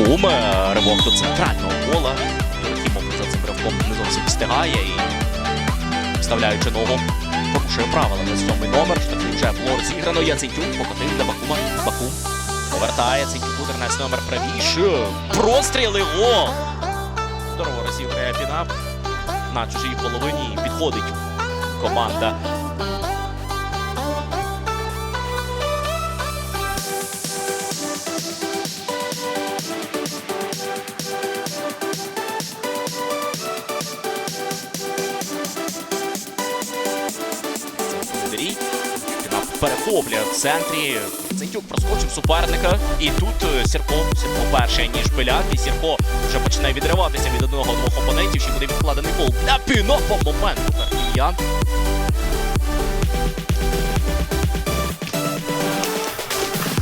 Бакум, е, ривок до центрального кола. Тимов за цим ривком не зовсім встигає і вставляючи ногу, порушує правила. 27 номер, штрафний вже флор зіграно. Яцентюк покотив для Бакума. Бакум повертає Центюку, 13 номер правіше. Простріли гол! Здорово розіграє Пінап на чужій половині. Підходить команда. Андрій. Перехоплює в центрі. Центюк проскочив суперника. І тут е, Сірко. Сірко перший, ніж Пиляк. І Сірко вже починає відриватися від одного-двох опонентів. Ще буде відкладений гол для Пінопа. Момент. Харків'ян.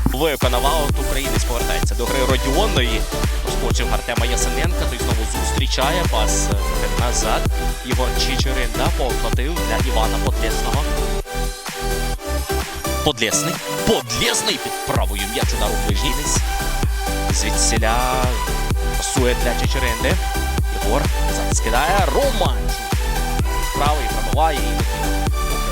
Виконав аут українець повертається до гри Родіонної. Проскочив Артема Ясененка, той знову зустрічає пас е, назад. Ігор Чичеринда покотив для Івана Подлєсного. Подлєсний. Подлєсний під правою м'яч удару ближній. Звідсіля пасує для Чичеринди. Ігор зараз скидає Роман. Правий пробиває і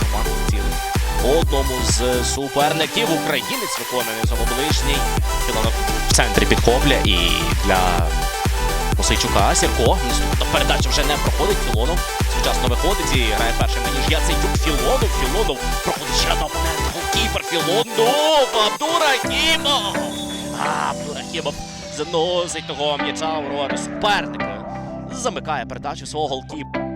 Роман цілий. Одному з суперників українець виконує самоближній. Філонок в центрі підхопля і для Мосейчука Сірко. Наступна передача вже не проходить. Філонов сучасно виходить і грає першим ніж Яценюк. Філонов. Філонов проходить ще на опонент. Голкіпер Філонов. Абдурахімов. А, Абдурахімов заносить того м'яча у роти суперника. Замикає передачу свого голкіпера.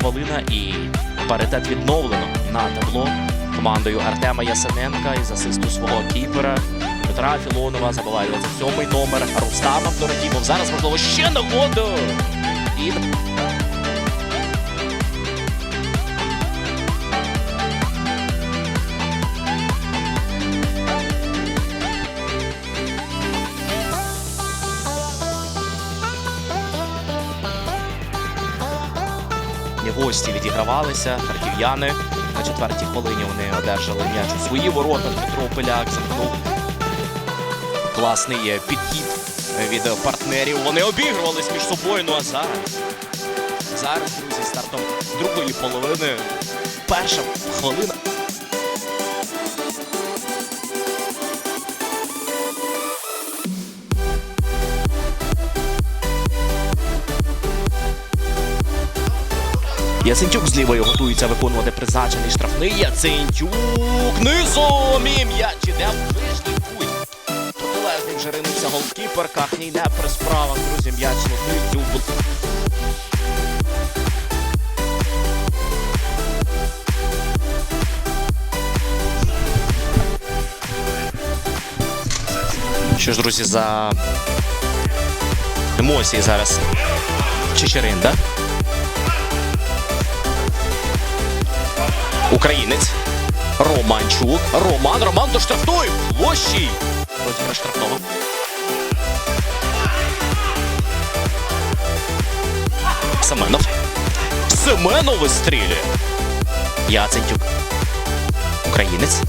Хвилина і паритет відновлено на табло командою Артема Ясененка із асисту свого кіпера. Петра Філонова забиває 27-й номер. Рустам Абдурахімов. Зараз можливо ще нагоду. І гості відігравалися, харків'яни. На четвертій хвилині вони одержали м'яч у свої ворота. Дмитро Пиляк замкнув класний підхід від партнерів. Вони обігрувались між собою. Ну а зараз. Зараз, друзі, стартом другої половини. Перша хвилина. Яцентюк з готується виконувати призначений штрафний. Яцентюк низом і м'яч іде в ближній путь. Протилежний вже ринувся голкіпер. Кахній не при справах, друзі, м'яч летить у. Що ж, друзі, за емоції зараз Чечеринда. Українець. Романчук. Роман. Роман до штрафної площі. Розіграш штрафного. Семенов. Семенов вистрілює. Яцентюк. Українець.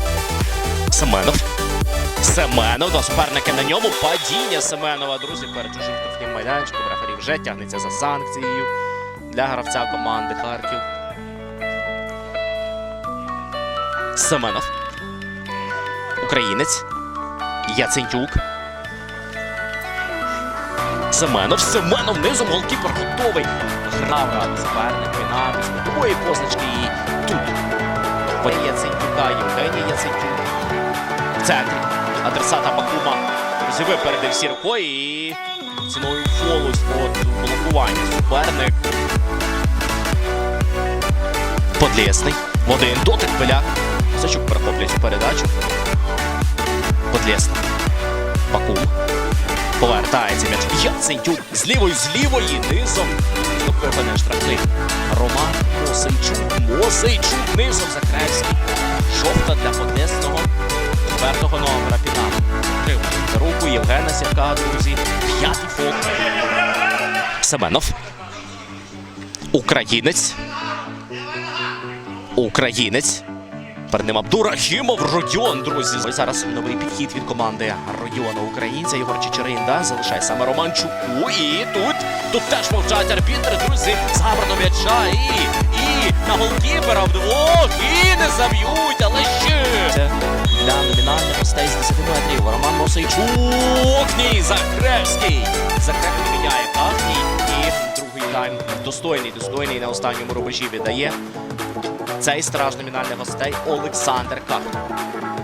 Семенов. Семенов. До суперники на ньому. Падіння Семенова. Друзі, перед чужим майданчиком. Рефері вже тягнеться за санкцією для гравця команди Харків. Семенов. Українець. Яцентюк. Семенов. Семенов низом голкіпер готовий. Грав ради суперника на другої позначки. І тут. По Яцентюка. Євгеній Яцентюк. В центрі. Адресата Бакума. Друзі, випередив Сірко і ціною фолу спорту блокування суперник. Подлєсний. В один дотик пиляк. Сачук перехоплює цю передачу. Подлєсний. Бакум. Повертається м'яч. Яцентюк з лівої, з лівої, низом. Випадає штрафний. Роман Мосейчук. Мосейчук низом Закревський. Жовта для Подлєсного. Четвертого номера Піна. Тримає за руку Євгена Сірка, друзі. П'ятий фол. Семенов. Українець. Українець. Перед ним Абдурахімов Родіон, друзі. Ось зараз новий підхід від команди Родіона українця. Єгор Чечеринда залишає саме Романчуку. І тут, тут теж мовчать арбітри, друзі. Забрано м'яча. І, і на голкіпера вдвох. І не заб'ють, але ще. Це для номінальних гостей з 10 метрів. Роман Мосейчук. Ні, Закревський. Закревський міняє Кахній. І другий тайм достойний, достойний на останньому рубежі віддає. Цей страж номінальних гостей Олександр Кахній.